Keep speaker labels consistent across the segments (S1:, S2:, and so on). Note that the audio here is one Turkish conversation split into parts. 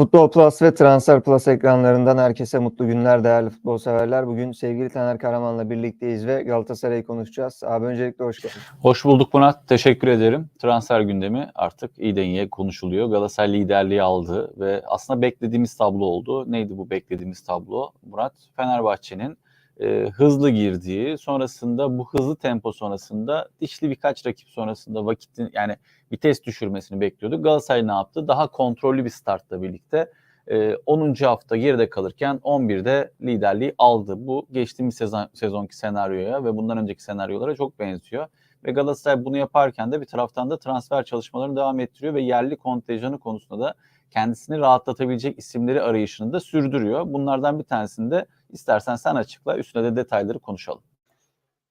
S1: Futbol Plus ve Transfer Plus ekranlarından herkese mutlu günler değerli futbol severler. Bugün sevgili Taner Karaman'la birlikteyiz ve Galatasaray'ı konuşacağız. Abi öncelikle hoş geldin.
S2: Hoş bulduk Murat. Teşekkür ederim. Transfer gündemi artık iyiden iyiye konuşuluyor. Galatasaray liderliği aldı ve aslında beklediğimiz tablo oldu. Neydi bu beklediğimiz tablo? Murat, Fenerbahçe'nin e, hızlı girdiği, sonrasında bu hızlı tempo sonrasında dişli birkaç rakip sonrasında vakitin yani vites düşürmesini bekliyorduk. Galatasaray ne yaptı? Daha kontrollü bir startla birlikte e, 10. hafta geride kalırken 11'de liderliği aldı. Bu geçtiğimiz sezon, sezonki senaryoya ve bundan önceki senaryolara çok benziyor. Ve Galatasaray bunu yaparken de bir taraftan da transfer çalışmalarını devam ettiriyor ve yerli kontenjanı konusunda da kendisini rahatlatabilecek isimleri arayışını da sürdürüyor. Bunlardan bir tanesini de istersen sen açıkla, üstüne de detayları konuşalım.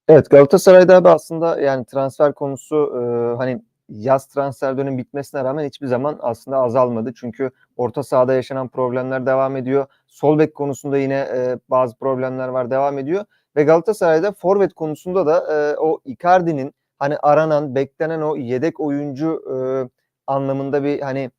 S1: Evet Galatasaray'da abi aslında yani transfer konusu e, hani yaz transfer dönemi bitmesine rağmen hiçbir zaman aslında azalmadı. Çünkü orta sahada yaşanan problemler devam ediyor. Sol bek konusunda yine e, bazı problemler var devam ediyor. Ve Galatasaray'da forvet konusunda da e, o Icardi'nin hani aranan, beklenen o yedek oyuncu e, anlamında bir hani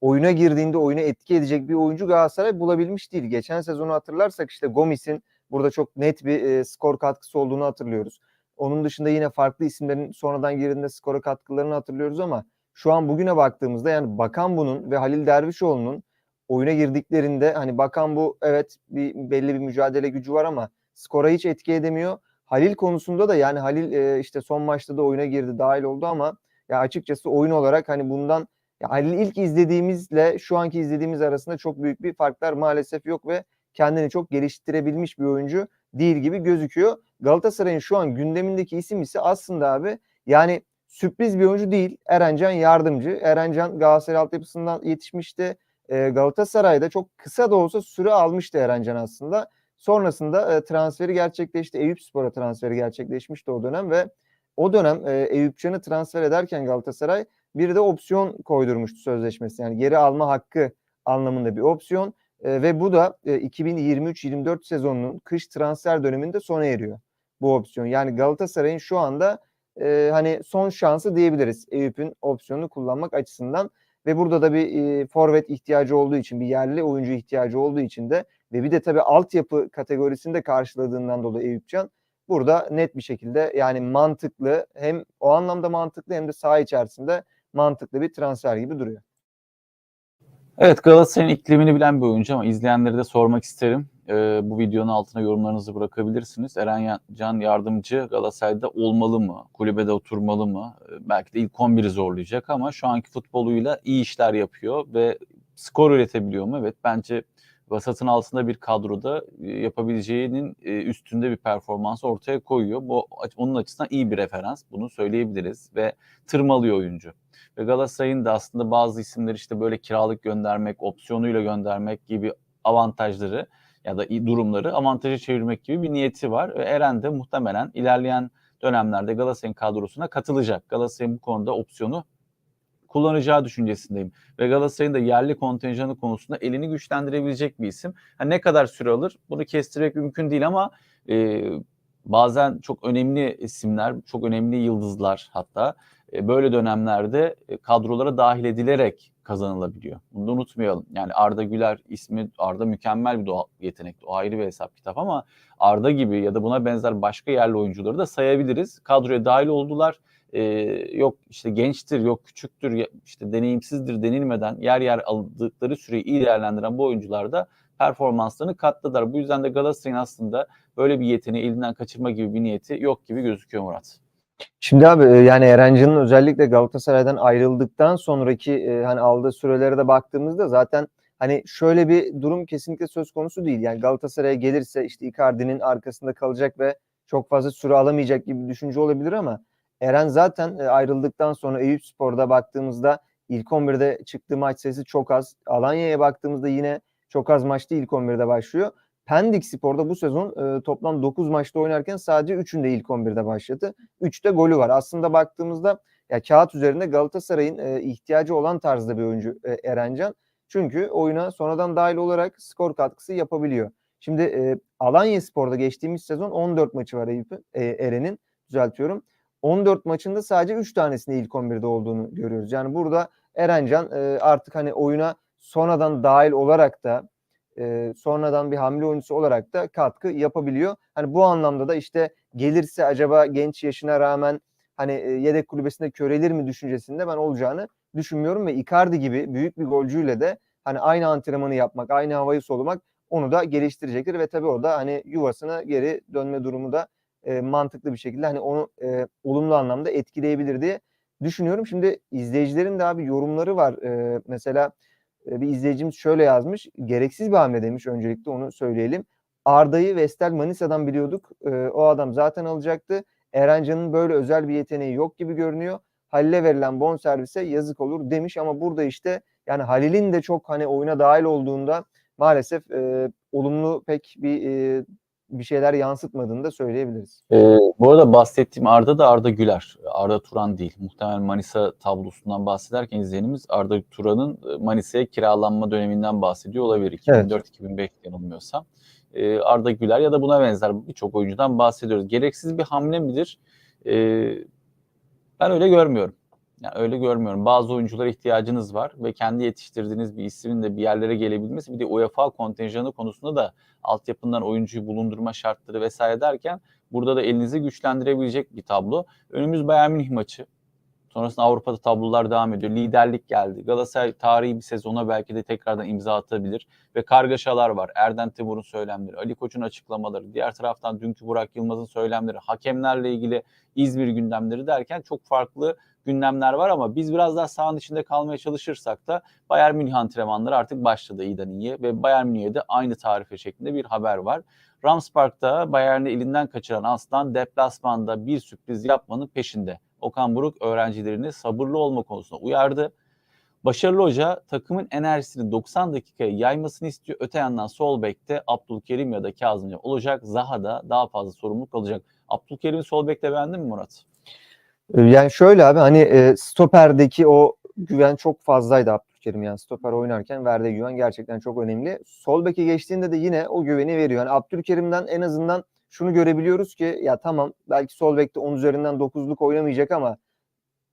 S1: oyuna girdiğinde oyuna etki edecek bir oyuncu Galatasaray bulabilmiş değil. Geçen sezonu hatırlarsak işte Gomis'in burada çok net bir e, skor katkısı olduğunu hatırlıyoruz. Onun dışında yine farklı isimlerin sonradan girdiğinde skora katkılarını hatırlıyoruz ama şu an bugüne baktığımızda yani Bakan bunun ve Halil Dervişoğlu'nun oyuna girdiklerinde hani Bakan bu evet bir belli bir mücadele gücü var ama skora hiç etki edemiyor. Halil konusunda da yani Halil e, işte son maçta da oyuna girdi dahil oldu ama ya açıkçası oyun olarak hani bundan ya Halil ilk izlediğimizle şu anki izlediğimiz arasında çok büyük bir farklar maalesef yok ve kendini çok geliştirebilmiş bir oyuncu değil gibi gözüküyor. Galatasaray'ın şu an gündemindeki isim ise aslında abi yani sürpriz bir oyuncu değil. Erencan Yardımcı. Erencan Galatasaray altyapısından yetişmişti. Ee, Galatasaray'da çok kısa da olsa süre almıştı Erencan aslında. Sonrasında e, transferi gerçekleşti. Eyüp Spor'a transferi gerçekleşmişti o dönem ve o dönem e, Eyüp Can'ı transfer ederken Galatasaray bir de opsiyon koydurmuştu sözleşmesi. Yani geri alma hakkı anlamında bir opsiyon. E, ve bu da e, 2023-24 sezonunun kış transfer döneminde sona eriyor bu opsiyon. Yani Galatasaray'ın şu anda e, hani son şansı diyebiliriz Eyüp'ün opsiyonunu kullanmak açısından. Ve burada da bir e, forvet ihtiyacı olduğu için, bir yerli oyuncu ihtiyacı olduğu için de ve bir de tabii altyapı kategorisinde karşıladığından dolayı Eyüpcan burada net bir şekilde yani mantıklı hem o anlamda mantıklı hem de saha içerisinde mantıklı bir transfer gibi duruyor.
S2: Evet Galatasaray'ın iklimini bilen bir oyuncu ama izleyenlere de sormak isterim. Ee, bu videonun altına yorumlarınızı bırakabilirsiniz. Eren Can Yardımcı Galatasaray'da olmalı mı? Kulübede oturmalı mı? Ee, belki de ilk 11'i zorlayacak ama şu anki futboluyla iyi işler yapıyor ve skor üretebiliyor mu? Evet bence vasatın altında bir kadroda e, yapabileceğinin e, üstünde bir performans ortaya koyuyor. Bu onun açısından iyi bir referans. Bunu söyleyebiliriz ve tırmalıyor oyuncu. Ve Galatasaray'ın da aslında bazı isimleri işte böyle kiralık göndermek, opsiyonuyla göndermek gibi avantajları ya da durumları avantaja çevirmek gibi bir niyeti var. Ve Eren de muhtemelen ilerleyen dönemlerde Galatasaray'ın kadrosuna katılacak. Galatasaray'ın bu konuda opsiyonu kullanacağı düşüncesindeyim. Ve Galatasaray'ın da yerli kontenjanı konusunda elini güçlendirebilecek bir isim. Yani ne kadar süre alır bunu kestirmek mümkün değil ama e, bazen çok önemli isimler, çok önemli yıldızlar hatta e, böyle dönemlerde e, kadrolara dahil edilerek kazanılabiliyor. Bunu da unutmayalım. Yani Arda Güler ismi Arda mükemmel bir doğa, yetenek. O ayrı bir hesap kitap ama Arda gibi ya da buna benzer başka yerli oyuncuları da sayabiliriz. Kadroya dahil oldular. Ee, yok işte gençtir, yok küçüktür, işte deneyimsizdir denilmeden yer yer aldıkları süreyi iyi değerlendiren bu oyuncular da performanslarını katladılar. Bu yüzden de Galatasaray'ın aslında böyle bir yeteneği elinden kaçırma gibi bir niyeti yok gibi gözüküyor Murat.
S1: Şimdi abi e, yani Erencan'ın özellikle Galatasaray'dan ayrıldıktan sonraki e, hani aldığı sürelere de baktığımızda zaten hani şöyle bir durum kesinlikle söz konusu değil. Yani Galatasaray'a gelirse işte Icardi'nin arkasında kalacak ve çok fazla süre alamayacak gibi bir düşünce olabilir ama Eren zaten e, ayrıldıktan sonra Eyüp Spor'da baktığımızda ilk 11'de çıktığı maç sayısı çok az. Alanya'ya baktığımızda yine çok az maçta ilk 11'de başlıyor. Pendik Spor'da bu sezon e, toplam 9 maçta oynarken sadece 3'ünde ilk 11'de başladı. 3'te golü var. Aslında baktığımızda ya kağıt üzerinde Galatasaray'ın e, ihtiyacı olan tarzda bir oyuncu e, Erencan. Çünkü oyuna sonradan dahil olarak skor katkısı yapabiliyor. Şimdi e, Alanya Spor'da geçtiğimiz sezon 14 maçı var Eyüp, e, Eren'in düzeltiyorum. 14 maçında sadece 3 tanesinde ilk 11'de olduğunu görüyoruz. Yani burada Erencan e, artık hani oyuna sonradan dahil olarak da e, sonradan bir hamle oyuncusu olarak da katkı yapabiliyor. Hani bu anlamda da işte gelirse acaba genç yaşına rağmen hani e, yedek kulübesinde körelir mi düşüncesinde ben olacağını düşünmüyorum ve Icardi gibi büyük bir golcüyle de hani aynı antrenmanı yapmak, aynı havayı solumak onu da geliştirecektir ve tabii o da hani yuvasına geri dönme durumu da e, mantıklı bir şekilde hani onu e, olumlu anlamda etkileyebilir diye düşünüyorum. Şimdi izleyicilerin de abi yorumları var. E, mesela e, bir izleyicimiz şöyle yazmış. Gereksiz bir hamle demiş öncelikle onu söyleyelim. Arda'yı Vestel Manisa'dan biliyorduk. E, o adam zaten alacaktı. Erencan'ın böyle özel bir yeteneği yok gibi görünüyor. Halil'e verilen bonservise yazık olur demiş ama burada işte yani Halil'in de çok hani oyuna dahil olduğunda maalesef e, olumlu pek bir e, bir şeyler yansıtmadığını da söyleyebiliriz.
S2: Ee, bu arada bahsettiğim Arda da Arda Güler. Arda Turan değil. Muhtemelen Manisa tablosundan bahsederken izleyenimiz Arda Turan'ın e, Manisa'ya kiralanma döneminden bahsediyor olabilir.
S1: Evet.
S2: 2004-2005 yanılmıyorsam. Ee, Arda Güler ya da buna benzer birçok oyuncudan bahsediyoruz. Gereksiz bir hamle midir? Ee, ben öyle görmüyorum. Yani öyle görmüyorum. Bazı oyunculara ihtiyacınız var ve kendi yetiştirdiğiniz bir ismin de bir yerlere gelebilmesi bir de UEFA kontenjanı konusunda da altyapından oyuncuyu bulundurma şartları vesaire derken burada da elinizi güçlendirebilecek bir tablo. Önümüz Bayern Münih maçı. Sonrasında Avrupa'da tablolar devam ediyor. Liderlik geldi. Galatasaray tarihi bir sezona belki de tekrardan imza atabilir. Ve kargaşalar var. Erden Timur'un söylemleri, Ali Koç'un açıklamaları, diğer taraftan dünkü Burak Yılmaz'ın söylemleri, hakemlerle ilgili İzmir gündemleri derken çok farklı gündemler var ama biz biraz daha sahanın içinde kalmaya çalışırsak da Bayern Münih antrenmanları artık başladı iyiden iyiye ve Bayern Münih'e de aynı tarife şeklinde bir haber var. Rams Park'ta Bayern'i elinden kaçıran Aslan deplasmanda bir sürpriz yapmanın peşinde. Okan Buruk öğrencilerini sabırlı olma konusunda uyardı. Başarılı hoca takımın enerjisini 90 dakikaya yaymasını istiyor. Öte yandan sol bekte Abdülkerim ya da Kazım olacak. Zaha'da daha fazla sorumluluk alacak. Abdülkerim'i sol bekte beğendin mi Murat?
S1: Ee, Yani şöyle abi hani e, stoperdeki o güven çok fazlaydı Abdülkerim yani stoper oynarken verdiği güven gerçekten çok önemli. Sol beke geçtiğinde de yine o güveni veriyor. Yani Abdülkerim'den en azından şunu görebiliyoruz ki ya tamam belki sol bekte 10 üzerinden 9'luk oynamayacak ama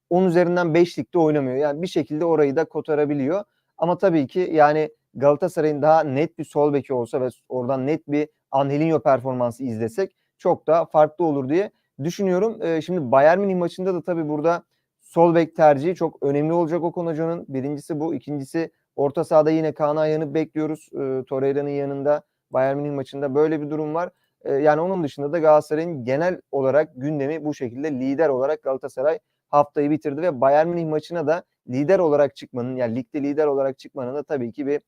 S1: 10 üzerinden 5'likte oynamıyor. Yani bir şekilde orayı da kotarabiliyor. Ama tabii ki yani Galatasaray'ın daha net bir sol beki olsa ve oradan net bir Angelinho performansı izlesek çok daha farklı olur diye düşünüyorum. Ee, şimdi Bayern Münih maçında da tabii burada sol bek tercihi çok önemli olacak Okan Hoca'nın. Birincisi bu. ikincisi orta sahada yine Kaan Ayhan'ı bekliyoruz. Ee, Torreira'nın yanında Bayern Münih maçında böyle bir durum var. Ee, yani onun dışında da Galatasaray'ın genel olarak gündemi bu şekilde lider olarak Galatasaray haftayı bitirdi ve Bayern Münih maçına da lider olarak çıkmanın yani ligde lider olarak çıkmanın da tabii ki bir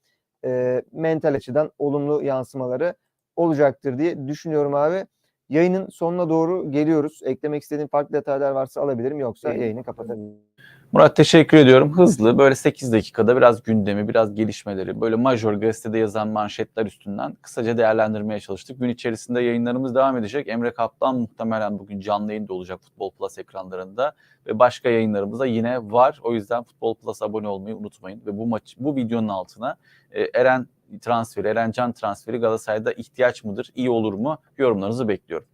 S1: e, mental açıdan olumlu yansımaları olacaktır diye düşünüyorum abi. Yayının sonuna doğru geliyoruz. Eklemek istediğin farklı detaylar varsa alabilirim yoksa yayını kapatabilirim.
S2: Murat teşekkür ediyorum. Hızlı böyle 8 dakikada biraz gündemi, biraz gelişmeleri, böyle Major Gazete'de yazan manşetler üstünden kısaca değerlendirmeye çalıştık. Gün içerisinde yayınlarımız devam edecek. Emre Kaplan muhtemelen bugün canlı yayında olacak Futbol Plus ekranlarında ve başka yayınlarımız da yine var. O yüzden Futbol Plus abone olmayı unutmayın ve bu maç bu videonun altına e, Eren transferi, Eren Can transferi Galatasaray'da ihtiyaç mıdır, iyi olur mu? Yorumlarınızı bekliyorum.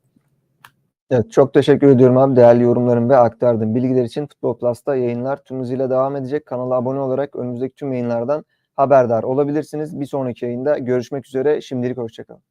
S1: Evet çok teşekkür ediyorum abi değerli yorumların ve aktardığın bilgiler için. Futbol Plus'ta yayınlar tüm hızıyla devam edecek. Kanala abone olarak önümüzdeki tüm yayınlardan haberdar olabilirsiniz. Bir sonraki yayında görüşmek üzere. Şimdilik hoşçakalın.